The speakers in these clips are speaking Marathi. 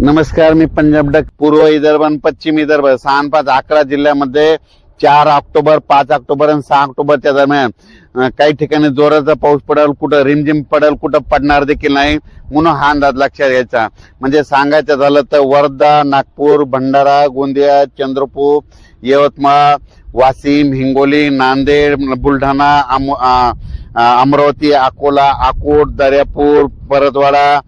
नमस्कार मी पंजाब डक पूर्व विदर्भ आणि पश्चिम विदर्भ. सहा पाच अकरा जिल्ह्यामध्ये चार ऑक्टोबर पाच ऑक्टोबर आणि सहा ऑक्टोबरच्या दरम्यान काही ठिकाणी जोराचा पाऊस पडेल कुठं रिमझिम पडेल कुठं पडणार देखील नाही म्हणून हा अंदाज लक्षात घ्यायचा. म्हणजे सांगायचं झालं तर वर्धा नागपूर भंडारा गोंदिया चंद्रपूर यवतमाळ वाशिम हिंगोली नांदेड बुलढाणा अमरावती अकोला अकोट दर्यापूर परतवाडा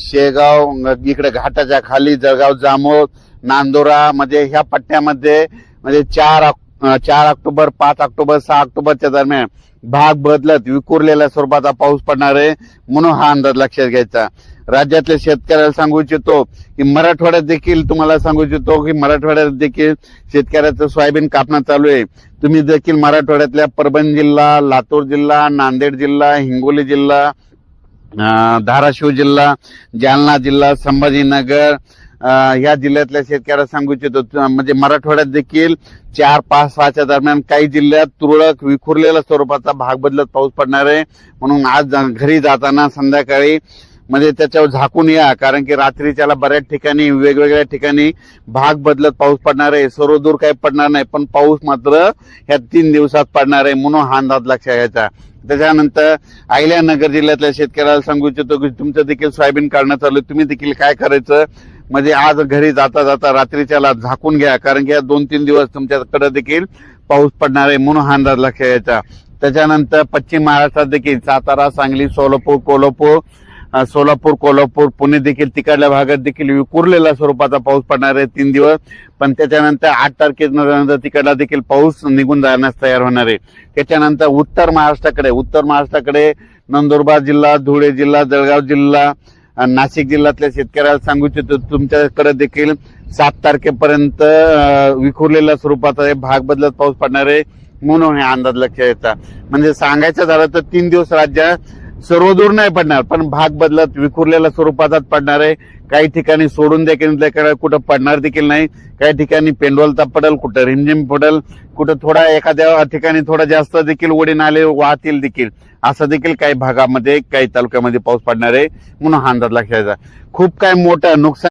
शेगाव इकडे घाटाच्या खाली जळगाव जामोद नांदोरा म्हणजे ह्या पट्ट्यामध्ये म्हणजे चार चार ऑक्टोबर पाच ऑक्टोबर सहा ऑक्टोबरच्या दरम्यान भाग बदलत विखुरलेल्या स्वरूपाचा पाऊस पडणार आहे म्हणून हा अंदाज लक्षात घ्यायचा. राज्यातल्या शेतकऱ्याला सांगू इच्छितो की मराठवाड्यात देखील तुम्हाला सांगू इच्छितो की मराठवाड्यात देखील शेतकऱ्याचं सोयाबीन कापणं चालू आहे. तुम्ही देखील मराठवाड्यातल्या परभणी जिल्हा लातूर जिल्हा नांदेड जिल्हा हिंगोली जिल्हा धाराशिव जिल्हा जालना जिल्हा संभाजीनगर ह्या या जिल्ह्यातल्या शेतकऱ्याला सांगू इच्छितो म्हणजे मराठवाड्यात देखील चार पाच सहाच्या दरम्यान काही जिल्ह्यात तुरळक विखुरलेल्या स्वरूपाचा भाग बदलत पाऊस पडणार आहे. म्हणून आज घरी जाताना संध्याकाळी म्हणजे त्याच्यावर झाकून या कारण की रात्रीच्याला बऱ्याच ठिकाणी वेगवेगळ्या ठिकाणी भाग बदलत पाऊस पडणार आहे सर्व दूर काही पडणार नाही पण पाऊस मात्र ह्या तीन दिवसात पडणार आहे म्हणून हा अंदाज लक्षात घ्यायचा त्याच्यानंतर अहिल्यानगर जिल्ह्यातल्या शेतकऱ्याला सांगू इच्छितो की तुमचं देखील सोयाबीन काढणं चालू आहे. तुम्ही देखील काय करायचं म्हणजे आज घरी जाता जाता रात्रीच्याला झाकून घ्या कारण की या दोन तीन दिवस तुमच्याकडे देखील पाऊस पडणार आहे म्हणून हा अंदाज लक्षात घ्यायचा त्याच्यानंतर पश्चिम महाराष्ट्रात देखील सातारा सांगली सोलापूर कोल्हापूर सोलापूर कोल्हापूर पुणे देखील तिकडल्या भागात देखील विखुरलेल्या स्वरूपाचा पाऊस पडणार आहे तीन दिवस. पण त्याच्यानंतर आठ तारखेनंतर तिकडला देखील पाऊस निघून जाण्यास तयार होणार आहे. त्याच्यानंतर उत्तर महाराष्ट्राकडे उत्तर महाराष्ट्राकडे नंदुरबार जिल्हा धुळे जिल्हा जळगाव जिल्हा नाशिक जिल्ह्यातल्या शेतकऱ्याला सांगू इच्छितो तुमच्याकडे देखील सात तारखेपर्यंत विखुरलेल्या स्वरूपाचा भाग बदलत पाऊस पडणार आहे. म्हणून हे अंदाज लक्षात येतात म्हणजे सांगायचं झालं तर तीन दिवस राज्यात सर्व दूर नाही पडणार पण भाग बदलत विखुरलेल्या स्वरूपातच पडणार आहे. काही ठिकाणी सोडून देखील कुठं पडणार देखील नाही. काही ठिकाणी पेंडोलता पडेल कुठं रिमझिम पडेल कुठं थोडा एखाद्या ठिकाणी थोडा जास्त देखील ओढी नाले वाहतील देखील. असं देखील काही भागामध्ये काही तालुक्यामध्ये पाऊस पडणार आहे. म्हणून हा अंदाज लक्षात खूप काय मोठं नुकसान